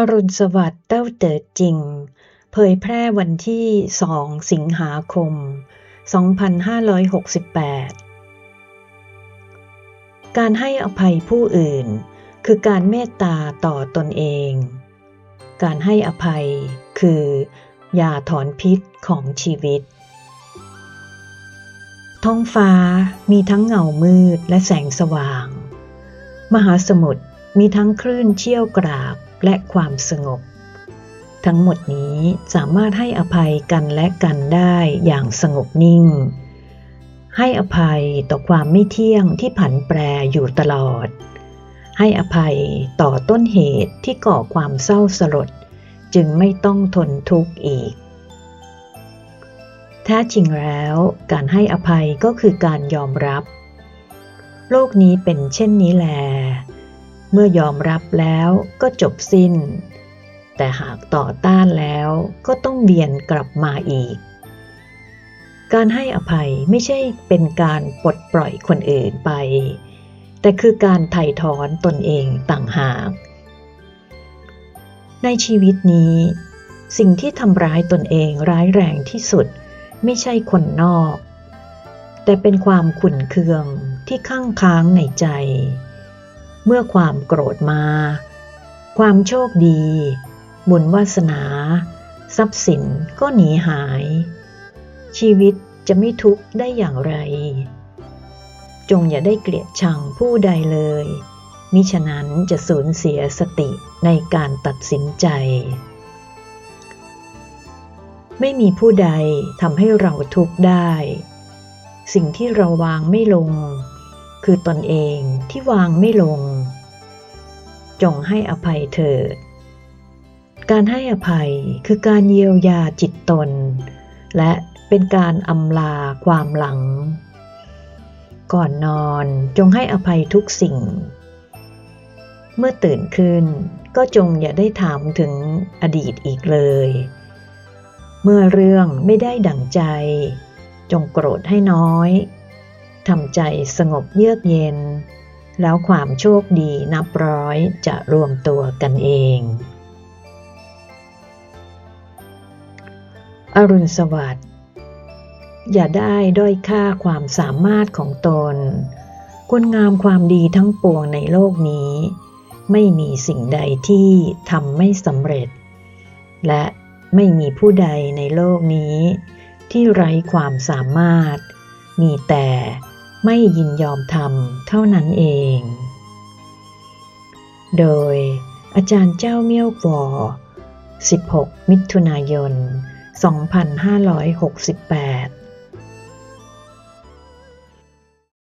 อรุณสวัสดิ์เต้าเต๋อจริง เผยแพร่วันที่ 2 สิงหาคม 2568 การให้อภัยผู้อื่น คือการเมตตาต่อตนเอง การให้อภัยคือ ยาถอนพิษของชีวิต ท้องฟ้ามีทั้งเงามืดและแสงสว่าง มหาสมุทรมีทั้งคลื่นเชี่ยวกราก และความสงบ ทั้งหมดนี้สามารถให้อภัยกันและกันได้อย่างสงบนิ่ง ให้อภัยต่อความไม่เที่ยงที่ผันแปรอยู่ตลอด ให้อภัยต่อต้นเหตุที่ก่อความเศร้าสลดจึงไม่ต้องทนทุกข์อีกแท้จริงแล้วการให้อภัยก็คือการยอมรับ โลกนี้เป็นเช่นนี้แลเมื่อยอมรับแล้วก็จบสิ้น แต่หากต่อต้านแล้วก็ต้องเวียนกลับมาอีก การให้อภัยไม่ใช่เป็นการปลดปล่อยคนอื่นไป แต่คือการไถ่ถอนตนเองต่างหาก ในชีวิตนี้ สิ่งที่ทำร้ายตนเองร้ายแรงที่สุด ไม่ใช่คนนอก แต่เป็นความขุ่นเคืองที่ข้างค้างในใจ เมื่อความโกรธมา ความโชคดี บุญวาสนา ทรัพย์สินก็หนีหาย ชีวิตจะไม่ทุกข์ได้อย่างไร จงอย่าได้เกลียดชังผู้ใดเลย มิฉะนั้นจะสูญเสียสติในการตัดสินใจ ไม่มีผู้ใดทำให้เราทุกข์ได้ สิ่งที่เราวางไม่ลง คือตนเองที่วางไม่ลง จงให้อภัยเถิด การให้อภัยคือการเยียวยาจิตตน และเป็นการอำลาความหลัง ก่อนนอนจงให้อภัยทุกสิ่ง เมื่อตื่นขึ้นก็จงอย่าได้ถามถึงอดีตอีกเลย เมื่อเรื่องไม่ได้ดั่งใจ จงโกรธให้น้อยทำใจสงบเยือกเย็น แล้วความโชคดีนับร้อยจะรวมตัวกันเอง อรุณสวัสดิ์ อย่าได้ด้อยค่าความสามารถของตน คุณงามความดีทั้งปวงในโลกนี้ ไม่มีสิ่งใดที่ทำไม่สำเร็จ และไม่มีผู้ใดในโลกนี้ ที่ไร้ความสามารถ มีแต่ ไม่ยินยอมทำเท่านั้นเอง โดยอาจารย์เจ้าเมี่ยวกวอ16 มิถุนายน 2568